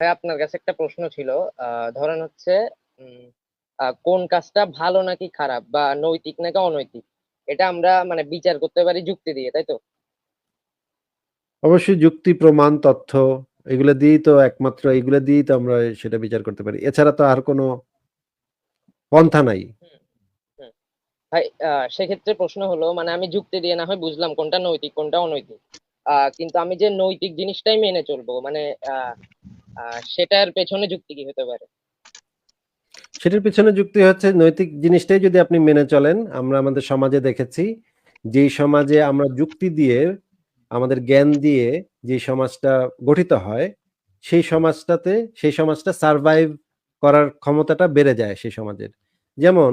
ভাই আপনার কাছে একটা প্রশ্ন ছিল ধরেন হচ্ছে কোন কাজটা ভালো নাকি খারাপ বা নৈতিক নাকি অনৈতিক? এটা আমরা মানে বিচার করতে পারি যুক্তি দিয়ে তাই তো? অবশ্যই যুক্তি প্রমাণ তথ্য এগুলো দিয়েই তো একমাত্র এগুলো দিয়েই তো আমরা সেটা বিচার করতে পারি। এছাড়া তো আর কোনো পন্থা নাই। ভাই সেক্ষেত্রে প্রশ্ন হলো মানে আমি যুক্তি দিয়ে না হয় বুঝলাম কোনটা নৈতিক কোনটা অনৈতিক। আহ, কিন্তু আমি যে নৈতিক জিনিসটাই মেনে চলবো মানে আহ, সেটার পেছনে যুক্তি কি হতে পারে? সেটার পিছনে যুক্তি হচ্ছে নৈতিক জিনিসটাই যদি আপনি মেনে চলেন, আমরা আমাদের সমাজে দেখেছি যেই সমাজে আমরা যুক্তি দিয়ে, আমাদের জ্ঞান দিয়ে যে সমাজটা গঠিত হয়, সেই সমাজটাতে, সেই সমাজটা সারভাইভ করার ক্ষমতাটা বেড়ে যায় সেই সমাজের। যেমন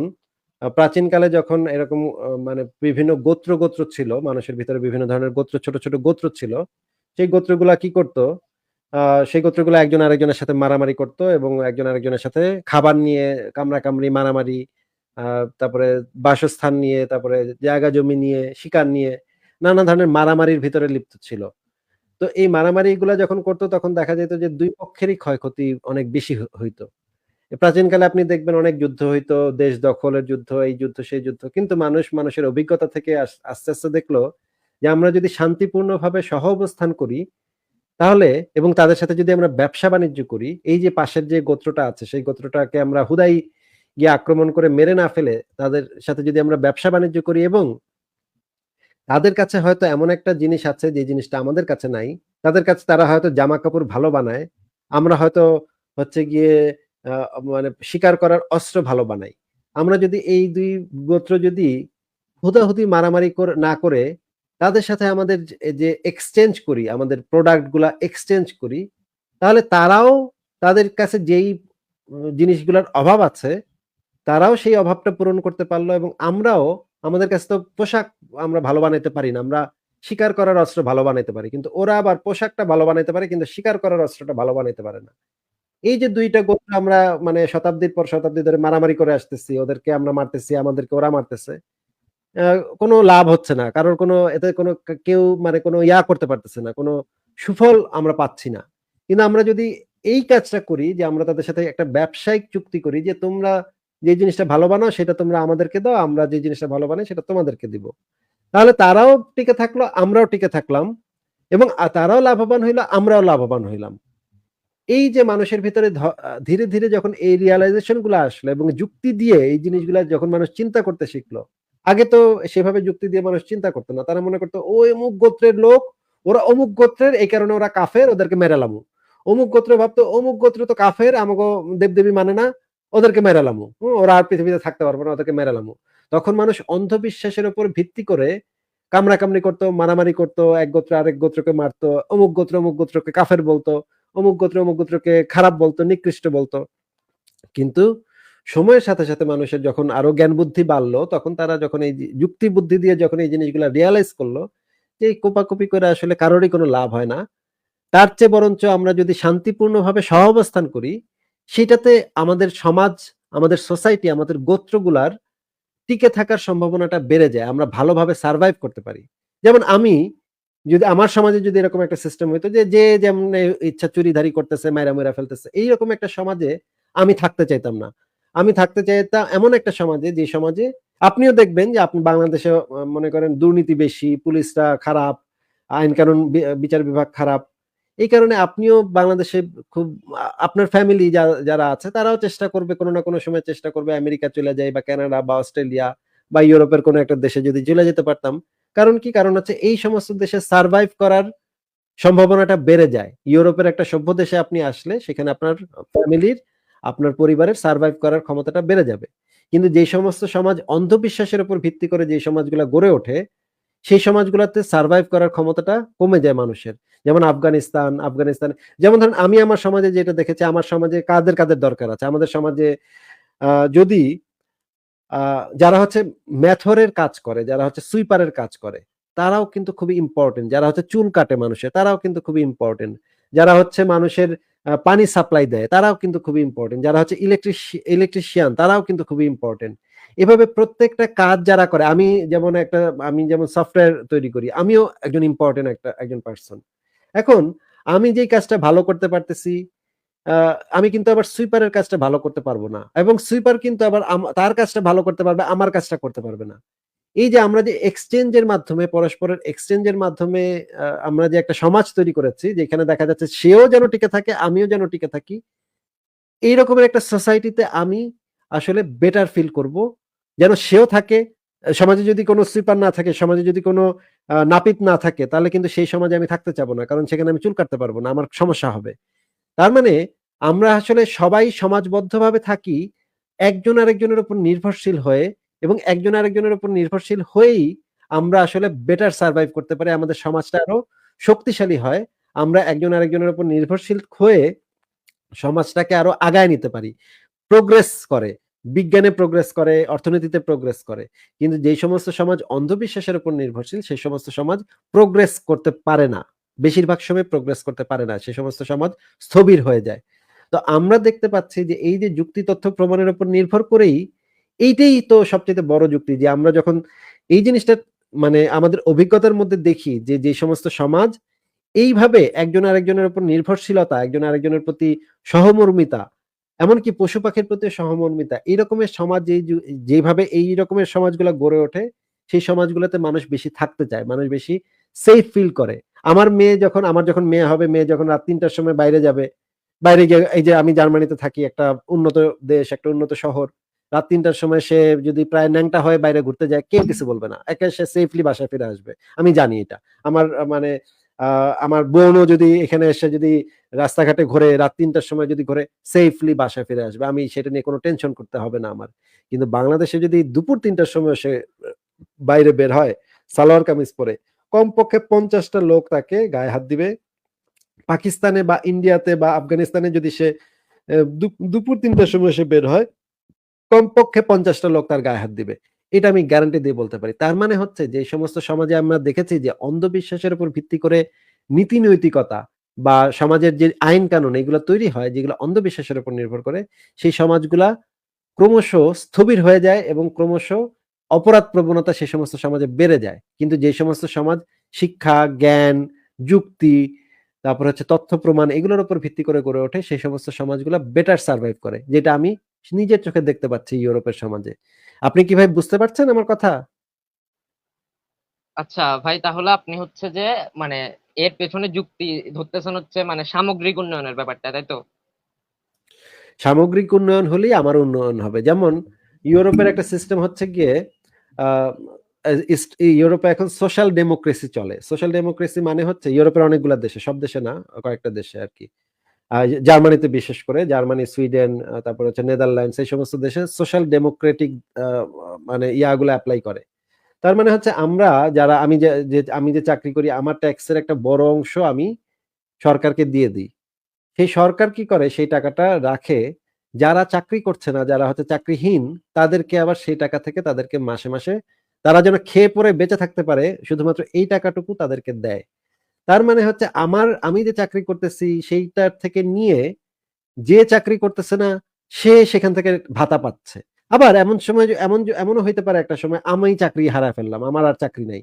প্রাচীনকালে যখন এরকম মানে বিভিন্ন গোত্র গোত্র ছিল, মানুষের ভিতরে বিভিন্ন ধরনের গোত্র, ছোট ছোট গোত্র ছিল, সেই গোত্রগুলা কি করতো? সেই গোত্রগুলো একজন আরেকজনের সাথে মারামারি করতো এবং একজন আরেকজনের সাথে খাবার নিয়ে কামড়া কামড়ি মারামারি তারপরে বাসস্থান নিয়ে, তারপরে জায়গা জমি নিয়ে, শিকার নিয়ে, নানা ধরনের মারামারির ভিতরে লিপ্ত ছিল। তো এই মারামারি গুলা যখন করতো তখন দেখা যেত যে দুই পক্ষেরই ক্ষয়ক্ষতি অনেক বেশি হইতো। প্রাচীনকালে আপনি দেখবেন অনেক যুদ্ধ হইতো, দেশ দখলের যুদ্ধ, এই যুদ্ধ, সেই যুদ্ধ, কিন্তু মানুষ মানুষের অভিজ্ঞতা থেকে আস্তে আস্তে দেখল যে আমরা যদি শান্তিপূর্ণভাবে সহ অবস্থান করি তাহলে এবং তাদের সাথে যদি আমরা ব্যবসা বাণিজ্য করি, এই যে পাশের যে গোত্রটা আছে, সেই গোত্রটাকে আমরা হুদাই গিয়ে আক্রমণ করে মেরে না ফেলে তাদের সাথে যদি আমরা ব্যবসা বাণিজ্য করি এবং তাদের কাছে হয়তো এমন একটা জিনিস আছে যে জিনিসটা আমাদের কাছে নাই, তাদের কাছে তারা হয়তো জামা কাপড় ভালো বানায়, আমরা হয়তো হচ্ছে গিয়ে মানে শিকার করার অস্ত্র ভালো বানাই। আমরা যদি এই দুই গোত্র যদি হুদাহুদি মারামারি না করে তাদের সাথে আমাদের যে- এক্সচেঞ্জ করি, আমাদের প্রোডাক্টগুলা এক্সচেঞ্জ করি, তাহলে তারাও তাদের কাছে যেই জিনিসগুলোর অভাব আছে, তারাও সেই অভাবটা পূরণ করতে পারল এবং আমরাও, আমাদের কাছে তো পোশাক আমরা ভালো বানাইতে পারি না, আমরা শিকার করার অস্ত্র ভালো বানাইতে পারি, কিন্তু ওরা আবার পোশাকটা ভালো বানাইতে পারে, কিন্তু শিকার করার অস্ত্রটা ভালো বানাইতে পারে না। এই যে দুইটা গোত্র আমরা মানে শতাব্দীর পর শতাব্দী ধরে মারামারি করে আসতেছি, ওদেরকে আমরা মারতেছি, আমাদেরকে ওরা মারতেছে কোনো লাভ হচ্ছে না। কারোর কোনো, এতে কোনো কেউ মানে কোনো ইয়া করতে পারতেছে না, কোনো সুফল আমরা পাচ্ছি না। কিন্তু আমরা যদি এই কাজটা করি যে আমরা তাদের সাথে একটা ব্যবসায়িক চুক্তি করি যে তোমরা যে জিনিসটা ভালো বানাও সেটা তোমরা আমাদেরকে দাও, আমরা যে জিনিসটা ভালো বানাই সেটা তোমাদেরকে দিব। তাহলে তারাও টিকে থাকল, আমরাও টিকে থাকলাম এবং তারাও লাভবান হইল, আমরাও লাভবান হইলাম। এই যে মানুষের ভিতরে ধীরে ধীরে যখন এই রিয়ালাইজেশনগুলো আসলো এবং যুক্তি দিয়ে এই জিনিসগুলা যখন মানুষ চিন্তা করতে শিখলো আগে তো সেভাবে যুক্তি দিয়ে মানুষ চিন্তা করতো না। তারা মনে করতো ও অমুক গোত্রের লোক, ওরা অমুক গোত্রের, এই কারণে ওরা কাফের, ওদেরকে মেরালামু অমুক গোত্র ভাবতো, অমুক গোত্র তো কাফের আমাকে দেবদেবী মানে না, ওদেরকে মেরালামু ওরা আর পৃথিবীতে থাকতে পারবে না, ওদেরকে মেরালামু তখন মানুষ অন্ধবিশ্বাসের উপর ভিত্তি করে কামড়াকামড়ি করতো, মারামারি করতো, এক গোত্র আরেক গোত্রকে মারতো, অমুক গোত্র অমুক গোত্রকে কাফের বলতো, অমুক গোত্র অমুক গোত্রকে খারাপ বলতো, নিকৃষ্ট বলতো। কিন্তু সময়ের সাথে সাথে মানুষের যখন আরও জ্ঞান বুদ্ধি বাড়লো, তখন তারা যখন এই যুক্তি বুদ্ধি দিয়ে যখন এই জিনিসগুলো রিয়ালাইজ করল, যে কোপাকুপি করে আসলে কারোরই কোনো লাভ হয় না। তার চেয়ে বরঞ্চ আমরা যদি শান্তিপূর্ণভাবে সহাবস্থান করি, সেটাতে আমাদের সমাজ, আমাদের সোসাইটি আমাদের গোত্রগুলার টিকে থাকার সম্ভাবনাটা বেড়ে যায়, আমরা ভালোভাবে সার্ভাইভ করতে পারি। যেমন আমি, যদি আমার সমাজে যদি এরকম একটা সিস্টেম হইতো, যে যে যেমন ইচ্ছা চুরিধারি করতেছে মায়েরা মেরা ফেলতেছে, এইরকম একটা সমাজে আমি থাকতে চাইতাম না। আমি থাকতে চাই তা এমন একটা সমাজে, যে সমাজে আপনিও দেখবেন যে আপনি বাংলাদেশে মনে করেন দুর্নীতি বেশি, পুলিশরা খারাপ, আইন কানুন বিচার বিভাগ খারাপ, এই কারণে আপনিও বাংলাদেশে খুব আপনার ফ্যামিলি যারা আছে তারাও চেষ্টা করবে কোনো না কোনো সময় চেষ্টা করবে আমেরিকা চলে যায় বা কানাডা বা অস্ট্রেলিয়া বা ইউরোপের কোনো একটা দেশে যদি চলে যেতে পারতাম। কারণ কি? কারণ হচ্ছে এই সমস্ত দেশে সার্ভাইভ করার সম্ভাবনাটা বেড়ে যায়। ইউরোপের একটা সভ্য দেশে আপনি আসলে সেখানে আপনার ফ্যামিলির আপনার পরিবারের সার্ভাইভ করার ক্ষমতাটা বেড়ে যাবে। কিন্তু যে সমস্ত সমাজ অন্ধবিশ্বাসের উপর ভিত্তি করে যে সমাজগুলো গড়ে ওঠে, সেই সমাজগুলোতে সার্ভাইভ করার ক্ষমতাটা কমে যায় মানুষের। যেমন আফগানিস্তান আফগানিস্তান, যেমন ধরেন আমি আমার সমাজে যেটা দেখেছি, আমার সমাজে কাদের কাদের দরকার আছে? আমাদের সমাজে যদি যারা হচ্ছে ম্যাথরের কাজ করে, যারা হচ্ছে সুইপারের কাজ করে, তারাও কিন্তু খুবই ইম্পর্টেন্ট যারা হচ্ছে চুল কাটে মানুষের, তারাও কিন্তু খুবই ইম্পর্টেন্ট যারা হচ্ছে মানুষের পানি সাপ্লাই দেয়, তারাও কিন্তু খুবই ইম্পর্টেন্ট যারা হচ্ছে ইলেকট্রিশিয়ান তারাও কিন্তু খুবই ইম্পর্টেন্ট এভাবে প্রত্যেকটা কাজ যারা করে, আমি যেমন একটা, আমি যেমন সফটওয়্যার তৈরি করি, আমিও একজন ইম্পর্টেন্ট একটা, একজন পার্সন এখন, আমি যেই কাজটা ভালো করতে পারতেছি আমি কিন্তু আবার সুইপারের কাজটা ভালো করতে পারব না। এবং সুইপার কিন্তু আবার তার কাজটা ভালো করতে পারবে, আমার কাজটা করতে পারবে না। এই যে আমরা যে এক্সচেঞ্জের মাধ্যমে, পরস্পরের এক্সচেঞ্জের মাধ্যমে আমরা যে একটা সমাজ তৈরি করেছি, যেখানে দেখা যাচ্ছে সেও যেন টিকে থাকে, আমিও যেন টিকে থাকি, এই রকমের একটা সোসাইটিতে আমি আসলে বেটার ফিল করব। যেন সেও থাকে, সমাজে যদি কোনো সুইপার না থাকে, সমাজে যদি কোনো নাপিত না থাকে, তাহলে কিন্তু সেই সমাজে আমি থাকতে চাবো না, কারণ সেখানে আমি চুল কাটতে পারব না, আমার সমস্যা হবে। তার মানে আমরা আসলে সবাই সমাজবদ্ধভাবে থাকি, একজন আরেকজনের উপর নির্ভরশীল হয়ে এবং একজন আরেকজনের উপর নির্ভরশীল হয়েই আমরা আসলে বেটার সার্ভাইভ করতে পারি, আমাদের সমাজটা আরও শক্তিশালী হয়, আমরা একজন আরেকজনের উপর নির্ভরশীল হয়ে সমাজটাকে আরও আগায় নিতে পারি। প্রোগ্রেস করে, বিজ্ঞানে প্রোগ্রেস করে, অর্থনীতিতে প্রোগ্রেস করে। কিন্তু যেই সমস্ত সমাজ অন্ধবিশ্বাসের উপর নির্ভরশীল, সেই সমস্ত সমাজ প্রোগ্রেস করতে পারে না। বেশিরভাগ সময় প্রোগ্রেস করতে পারে না সেই সমস্ত সমাজ স্থবির হয়ে যায়। তো আমরা দেখতে পাচ্ছি যে এই যে যুক্তি তথ্য প্রমাণের উপর নির্ভর করেই এইটাই তো সবচেয়ে বড় যুক্তি যে আমরা যখন এই জিনিসটা মানে আমাদের অভিজ্ঞতার মধ্যে দেখি যে যে সমস্ত সমাজ এইভাবে একজন আরেকজনের উপর নির্ভরশীলতা, একজন আরেকজনের প্রতি সহমর্মিতা, এমনকি পশু পাখির প্রতি সহমর্মিতা, এই রকমের সমাজ যেভাবে এই রকমের সমাজগুলো গড়ে ওঠে, সেই সমাজগুলোতে মানুষ বেশি থাকতে চায়, মানুষ বেশি সেফ ফিল করে। আমার মেয়ে যখন, আমার যখন মেয়ে হবে, মেয়ে যখন রাত তিনটার সময় বাইরে যাবে, বাইরে গিয়ে এই যে আমি জার্মানিতে থাকি, একটা উন্নত দেশ, একটা উন্নত শহর রাত তিনটার সময় সে যদি প্রায় ন্যাংটা হয়ে বাইরে ঘুরতে যায়, কেউ কিছু বলবে না। একে সে সেফলি বাসায় ফিরে আসবে। আমি জানি এটা। আমার মানে আমার বোনও যদি এখানে এসে যদি রাস্তাঘাটে ঘুরে, রাত তিনটার সময় যদি ঘুরে সেফলি বাসায় ফিরে আসবে। আমি সেটা নিয়ে কোনো টেনশন করতে হবে না আমার। কিন্তু বাংলাদেশে যদি দুপুর তিনটার সময় সে বাইরে বের হয়, সালোয়ার কামিজ পরে, কমপক্ষে পঞ্চাশটা লোক তাকে গায়ে হাত দিবে। পাকিস্তানে বা ইন্ডিয়াতে বা আফগানিস্তানে যদি সে দুপুর তিনটার সময় সে বের হয় কমপক্ষে পঞ্চাশটা লোক তার গায়ে হাত দিবে। এটা আমি গ্যারান্টি দিয়ে বলতে পারি। তার মানে হচ্ছে যে সমস্ত সমাজে আমরা দেখেছি যে, অন্ধবিশ্বাসের উপর ভিত্তি করে নীতি নৈতিকতা বা সমাজের যে আইন কানুন এগুলো তৈরি হয়, যেগুলো অন্ধবিশ্বাসের উপর নির্ভর করে, সেই সমাজগুলা ক্রমশ স্থবির হয়ে যায় এবং ক্রমশ অপরাধ প্রবণতা সেই সমস্ত সমাজে বেড়ে যায়। কিন্তু যে সমস্ত সমাজ শিক্ষা, জ্ঞান, যুক্তি, তারপর হচ্ছে তথ্য প্রমাণ এগুলোর উপর ভিত্তি করে গড়ে ওঠে, সেই সমস্ত সমাজগুলো বেটার সার্ভাইভ করে, যেটা আমি নিজের চোখে দেখতে পাচ্ছি ইউরোপের সমাজে। আপনি কি ভাই বুঝতে পারছেন আমার কথা? আচ্ছা ভাই তাহলে আপনি হচ্ছে যে মানে এর পেছনে যুক্তি ধরতেছেন হচ্ছে মানে সামগ্রিক উন্নয়নের ব্যাপারটা তাই তো? সামগ্রিক উন্নয়ন হলেই আমার উন্নয়ন হবে। যেমন ইউরোপের একটা সিস্টেম হচ্ছে গিয়ে আহ, ইউরোপে এখন সোশ্যাল ডেমোক্রেসি চলে। সোশ্যাল ডেমোক্রেসি মানে হচ্ছে ইউরোপের অনেকগুলো দেশে সব দেশে না কয়েকটা দেশে আর কি। জার্মানিতে বিশেষ করে, জার্মানি, সুইডেন তারপর হচ্ছে নেদারল্যান্ডস, এই সমস্ত দেশে সোশ্যাল ডেমোক্রেটিক মানে ইয়াগুলো অ্যাপ্লাই করে। তার মানে হচ্ছে আমরা যারা, আমি যে- আমি যে চাকরি করি, আমার ট্যাক্সের একটা বড় অংশ আমি সরকারকে দিয়ে দিই। সেই সরকার কি করে? সেই টাকাটা রাখে। যারা চাকরি করছে না, যারা হচ্ছে চাকরিহীন, তাদেরকে আবার সেই টাকা থেকে তাদেরকে মাসে মাসে তারা যেন খেয়ে পরে বেঁচে থাকতে পারে, শুধুমাত্র এই টাকাটুকু তাদেরকে দেয়। তার মানে হচ্ছে আমার, আমি যে চাকরি করতেছি সেইটার থেকে নিয়ে যে চাকরি করতেছে না, সে সেখান থেকে ভাতা পাচ্ছে। আবার এমন সময় এমন এমনও হইতে পারে একটা সময়, আমি চাকরি হারা ফেললাম, আমার আর চাকরি নাই।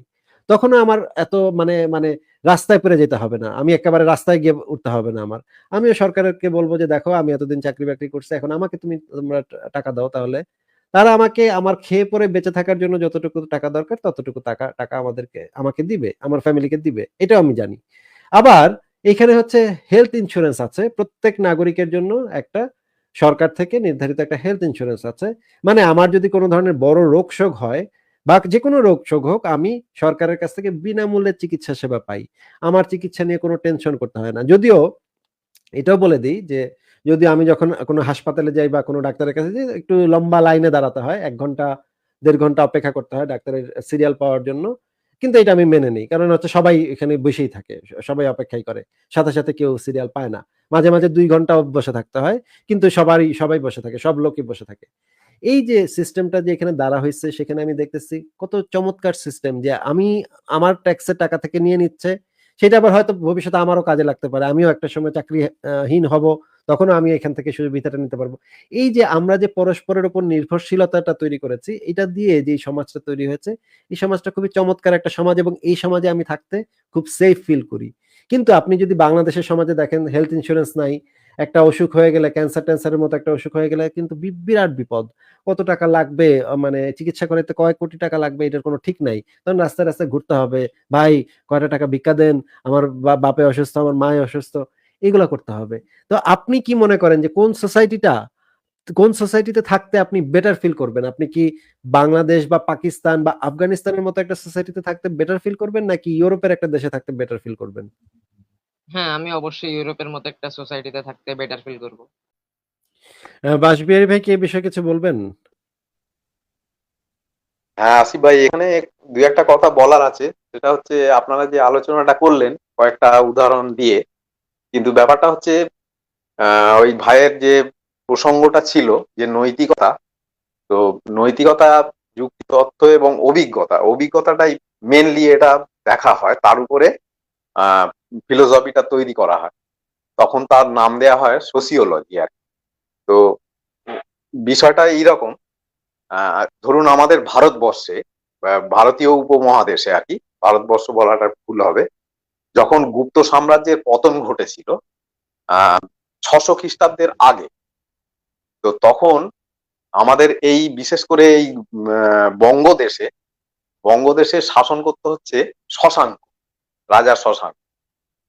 তখনও আমার এত মানে মানে রাস্তায় পড়ে যেতে হবে না, আমি একেবারে রাস্তায় গিয়ে উঠতে হবে না আমার। আমিও সরকারকে বলব যে, দেখো, আমি এতদিন চাকরি বাকরি করছি, এখন আমাকে তুমি তোমরা টাকা দাও তাহলে। তারা আমাকে আমার খেয়ে পরে বেঁচে থাকার জন্য যতটুকু টাকা দরকার, ততটুকু টাকা টাকা আমাদেরকে, আমাকে দিবে, আমার ফ্যামিলিকে দিবে, এটাও আমি জানি। আবার এখানে হচ্ছে হেলথ ইন্স্যুরেন্স আছে, প্রত্যেক নাগরিকের জন্য একটা সরকার থেকে নির্ধারিত একটা হেলথ ইন্স্যুরেন্স আছে। মানে আমার যদি কোনো ধরনের বড় রোগ শোক হয় বা যে কোনো রোগ শোক হোক, আমি সরকারের কাছ থেকে বিনামূল্যে চিকিৎসা সেবা পাই। আমার চিকিৎসা নিয়ে কোনো টেনশন করতে হয় না। যদিও এটাও বলে দিই যে যদি আমি যখন কোনো হাসপাতালে যাই বা কোনো ডাক্তারের কাছে যাই, একটু লম্বা লাইনে দাঁড়াতে হয়। এক ঘণ্টা, দেড় ঘণ্টা অপেক্ষা করতে হয় ডাক্তারের সিরিয়াল পাওয়ার জন্য। কিন্তু এটা আমি মেনে নিই। কারণ হচ্ছে সবাই এখানে বসেই থাকে সবাই অপেক্ষাই করে। সাথে সাথে কেউ সিরিয়াল পায় না। মাঝে মাঝে দুই ঘণ্টা বসে থাকতে হয়, কিন্তু সবারই সবাই বসে থাকে, সব লোকই বসে থাকে। এই যে সিস্টেমটা যে এখানে দাঁড়া হয়েছে, সেখানে আমি দেখতেছি কত চমৎকার সিস্টেম যে আমি আমার ট্যাক্সের টাকা থেকে নিয়ে নিচ্ছে, সেটা আবার হয়তো ভবিষ্যতে আমারও কাজে লাগতে পারে। আমিও একটা সময় চাকরিহীন হব। তখনও আমি এখান থেকে সুবিধাটা নিতে পারব। এই যে আমরা যে পরস্পরের উপর নির্ভরশীলতাটা তৈরি করেছি, এটা দিয়ে যে সমাজটা তৈরি হয়েছে, এই সমাজটা খুবই চমৎকার একটা সমাজ এবং এই সমাজে আমি থাকতে খুব সেফ ফিল করি। কিন্তু আপনি যদি বাংলাদেশের সমাজে দেখেন হেলথ ইন্স্যুরেন্স নাই, একটা অসুখ হয়ে গেলে ক্যান্সার ট্যান্সারের মতো একটা অসুখ হয়ে গেলে কিন্তু বিরাট বিপদ। কত টাকা লাগবে? মানে চিকিৎসা করাতে কয়েক কোটি টাকা লাগবে, এটার কোনো ঠিক নাই। তখন রাস্তায় রাস্তায় ঘুরতে হবে, ভাই, কয়টা টাকা ভিক্ষা দেন? আমার বাপে অসুস্থ, আমার মায়ে অসুস্থ। এগুলো করতে হবে। তো আপনি কি মনে করেন যে কোন সোসাইটিটা কোন সোসাইটিতে থাকতে আপনি বেটার ফিল করবেন? আপনি কি বাংলাদেশ বা পাকিস্তান বা আফগানিস্তানের মতো একটা সোসাইটিতে থাকতে বেটার ফিল করবেন নাকি ইউরোপের একটা দেশে থাকতে বেটার ফিল করবেন? হ্যাঁ আমি অবশ্যই ইউরোপের মতো একটা সোসাইটিতে থাকতে বেটার ফিল করব। বাসবিহারী ভাই কি এই বিষয়ে কিছু বলবেন? হ্যাঁ আসিফ ভাই এখানে দুই একটা কথা বলার আছে। সেটা হচ্ছে আপনারা যে আলোচনাটা করলেন কয়েকটা উদাহরণ দিয়ে কিন্তু ব্যাপারটা হচ্ছে ওই ভাইয়ের যে প্রসঙ্গটা ছিল, যে নৈতিকতা, তো নৈতিকতা যুক্তি তথ্য এবং অভিজ্ঞতা, অভিজ্ঞতাটাই মেনলি এটা দেখা হয় তার উপরে ফিলোসফিটা তৈরি করা হয় তখন তার নাম দেয়া হয় সোসিওলজি আর। তো বিষয়টা এইরকম ধরুন আমাদের ভারতবর্ষে ভারতীয় উপমহাদেশে আর কি, ভারতবর্ষ বলাটা ভুল হবে যখন গুপ্ত সাম্রাজ্যের পতন ঘটেছিল, আহ, ছশো খ্রিস্টাব্দের আগে, তো তখন আমাদের এই বিশেষ করে এই বঙ্গদেশে বঙ্গদেশে শাসন করতে হচ্ছে শশাঙ্ক রাজা শশাঙ্ক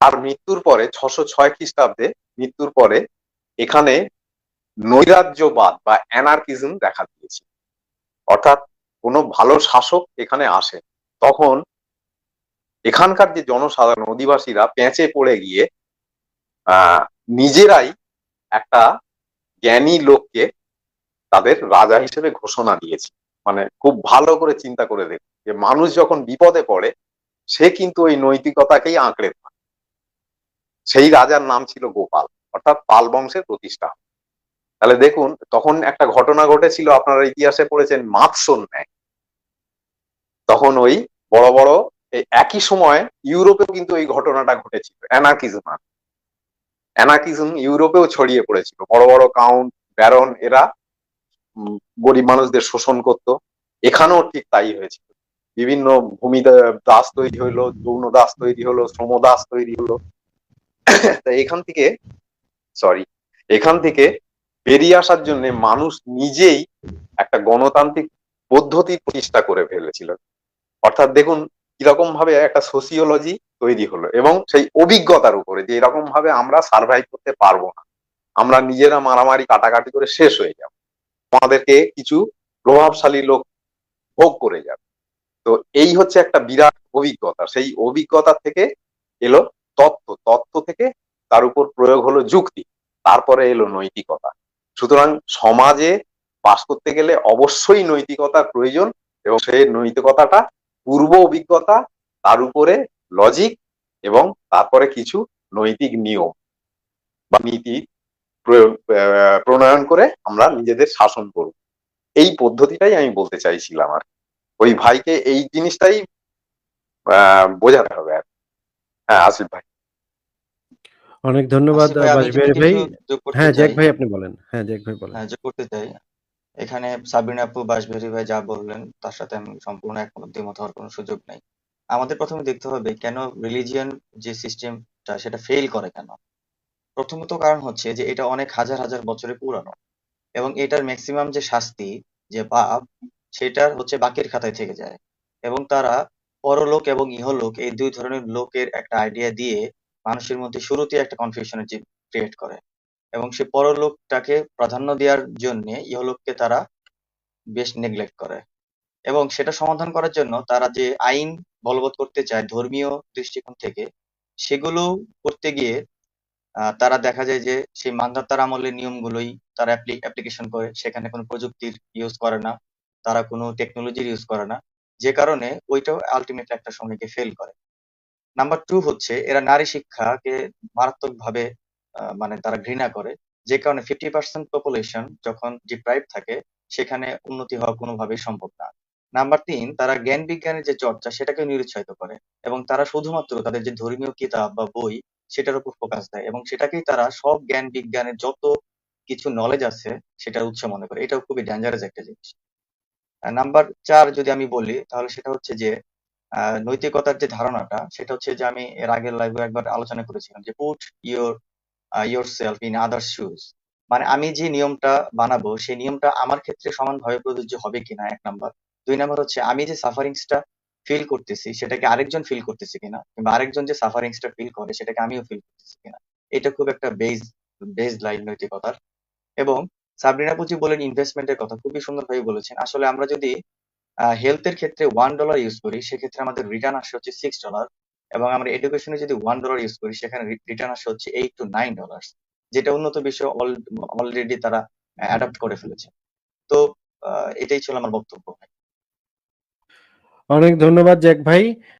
আর মৃত্যুর পরে, ছশো ছয় খ্রিস্টাব্দে মৃত্যুর পরে, এখানে নৈরাজ্যবাদ বা অ্যানার্কিজম দেখা দিয়েছে। অর্থাৎ কোনো ভালো শাসক এখানে আসে। তখন এখানকার যে জনসাধারণ, অধিবাসীরা পেঁচে পড়ে গিয়ে নিজেরাই একটা জ্ঞানী লোককে তাদের রাজা হিসেবে ঘোষণা দিয়েছে। মানে খুব ভালো করে চিন্তা করে দেখুন যে মানুষ যখন বিপদে পড়ে, সে কিন্তু ওই নৈতিকতাকেই আঁকড়ে ধরে। সেই রাজার নাম ছিল গোপাল, অর্থাৎ পাল বংশের প্রতিষ্ঠা। তাহলে দেখুন, তখন একটা ঘটনা ঘটেছিল, আপনারা ইতিহাসে পড়েছেন মাতসন ন্যায় তখন ওই বড় বড় একই সময় ইউরোপেও কিন্তু এই ঘটনাটা ঘটেছিল। অ্যানার্কিজম অ্যানার্কিজম ইউরোপেও ছড়িয়ে পড়েছিল। বড় বড় কাউন্ট, ব্যারন এরা গরিব মানুষদের শোষণ করত। এখানেও ঠিক তাই হয়েছিল। বিভিন্ন ভূমি দাস তৈরি হলো, যৌন দাস তৈরি হলো, শ্রম দাস তৈরি হলো। তা এখান থেকে সরি এখান থেকে বেরিয়ে আসার জন্য মানুষ নিজেই একটা গণতান্ত্রিক পদ্ধতি প্রতিষ্ঠা করে ফেলেছিল। অর্থাৎ দেখুন কীরকম ভাবে একটা সোসিওলজি তৈরি হলো এবং সেই অভিজ্ঞতার উপরে যে এরকম ভাবে আমরা সার্ভাইভ করতে পারব না। আমরা নিজেরা মারামারি কাটাকাটি করে শেষ হয়ে যাব। আমাদেরকে কিছু প্রভাবশালী লোক ভোগ করে যাবে। তো এই হচ্ছে একটা বিরাট অভিজ্ঞতা। সেই অভিজ্ঞতা থেকে এলো তত্ত্ব। তত্ত্ব থেকে তার উপর প্রয়োগ হলো যুক্তি। তারপরে এলো নৈতিকতা। সুতরাং সমাজে বাস করতে গেলে অবশ্যই নৈতিকতার প্রয়োজন এবং সেই নৈতিকতাটা পূর্ব অভিজ্ঞতা তার উপরে লজিক এবং তারপরে কিছু নৈতিক নিয়ম বা নীতি প্রণয়ন করে আমরা নিজেদের শাসন করব। এই পদ্ধতিটাই আমি বলতে চাইছিলাম আর ওই ভাইকে এই জিনিসটাই আহ বোঝাতে হবে আর কি। হ্যাঁ আসিফ ভাই। অনেক ধন্যবাদ ভাই, হ্যাঁ জ্যাক ভাই আপনি বলেন। হ্যাঁ জ্যাক ভাই বলেন। হ্যাঁ, যোগ করতে চাই। এখানে সাবিনা আপু বাসভেরি ভাই যা বললেন, তার সাথে আমি সম্পূর্ণ একমত, দ্বিমত হওয়ার কোনো সুযোগ নেই। আমাদের প্রথমে দেখতে হবে কেন রিলিজিয়ান যে সিস্টেমটা সেটা ফেল করে কেন? প্রথমত কারণ হচ্ছে যে এটা অনেক হাজার হাজার বছরের পুরানো এবং এটার ম্যাক্সিমাম যে শাস্তি, যে পাপ, সেটার হচ্ছে বাকির খাতায় থেকে যায় এবং তারা পরলোক এবং ইহলোক এই দুই ধরনের লোকের একটা আইডিয়া দিয়ে মানুষের মধ্যে শুরুতে একটা কনফিউশনের ক্রিয়েট করে। এবং সে পরলোকটাকে প্রাধান্য দেওয়ার জন্য ইহলোককে তারা বেশ নেগলেক্ট করে। এবং সেটা সমাধান করার জন্য তারা যে আইন বলবৎ করতে চায় ধর্মীয় দৃষ্টিকোণ থেকে, সেগুলো করতে গিয়ে তারা দেখা যায় যে সেই মান্ধাতার আমলের নিয়মগুলোই তারা অ্যাপ্লিকেশন করে। সেখানে কোনো প্রযুক্তির ইউজ করে না, তারা কোনো টেকনোলজির ইউজ করে না। যে কারণে ওইটাও আলটিমেটলি একটা সময়কে ফেল করে। নাম্বার টু হচ্ছে, এরা নারী শিক্ষাকে মারাত্মকভাবে মানে তারা ঘৃণা করে। যে কারণে ফিফটি পার্সেন্ট পপুলেশন যখন ডিপ্রাইভ থাকে, সেখানে উন্নতি হওয়া কোনোভাবেই সম্ভব না। নাম্বার তিন, তারা জ্ঞান বিজ্ঞানের যে চর্চা, সেটাকে নিরুৎসাহিত করে এবং তারা শুধুমাত্র তাদের যে ধর্মীয় কিতাব বা বই, সেটার উপর ফোকাস দেয় এবং সেটাকেই তারা সব জ্ঞান বিজ্ঞানের যত কিছু নলেজ আছে, সেটার উৎস মনে করে। এটাও খুবই ডেঞ্জারাস একটা জিনিস। নাম্বার চার যদি আমি বলি, তাহলে সেটা হচ্ছে যে নৈতিকতার যে ধারণাটা, সেটা হচ্ছে যে আমি এর আগের লাইভে একবার আলোচনা করেছিলাম যে put your yourself in other shoes মানে আমি যে নিয়মটা বানাবো, সেই নিয়মটা আমার ক্ষেত্রে সমানভাবে প্রযোজ্য হবে কিনা, এক নাম্বার। দুই নাম্বার হচ্ছে, আমি যে সাফারিংসটা ফিল করতেছি, সেটাকে আরেকজন ফিল করতেছে কিনা, কিংবা আরেকজন যে সাফারিংসটা ফিল করে, সেটাকে আমিও ফিল করতেছি কিনা, এটা খুব একটা বেজ বেজ লাইন নৈতিকতার। এবং সাবরিনা পুজি বলেন ইনভেস্টমেন্টের কথা খুবই সুন্দরভাবে বলেছেন। আসলে আমরা যদি হেলথের ক্ষেত্রে ওয়ান ডলার ইউজ করি, সেক্ষেত্রে আমাদের রিটার্ন আসে হচ্ছে সিক্স ডলার এবং আমরা এডুকেশনে যদি ওয়ান ডলার ইউজ করি, সেখানে রিটার্ন আসে হচ্ছে এইট টু নাইন ডলার যেটা উন্নত বিষয় অলরেডি তারা অ্যাডাপ্ট করে ফেলেছে। তো এটাই ছিল আমার বক্তব্য অনেক ধন্যবাদ, জ্যাক ভাই।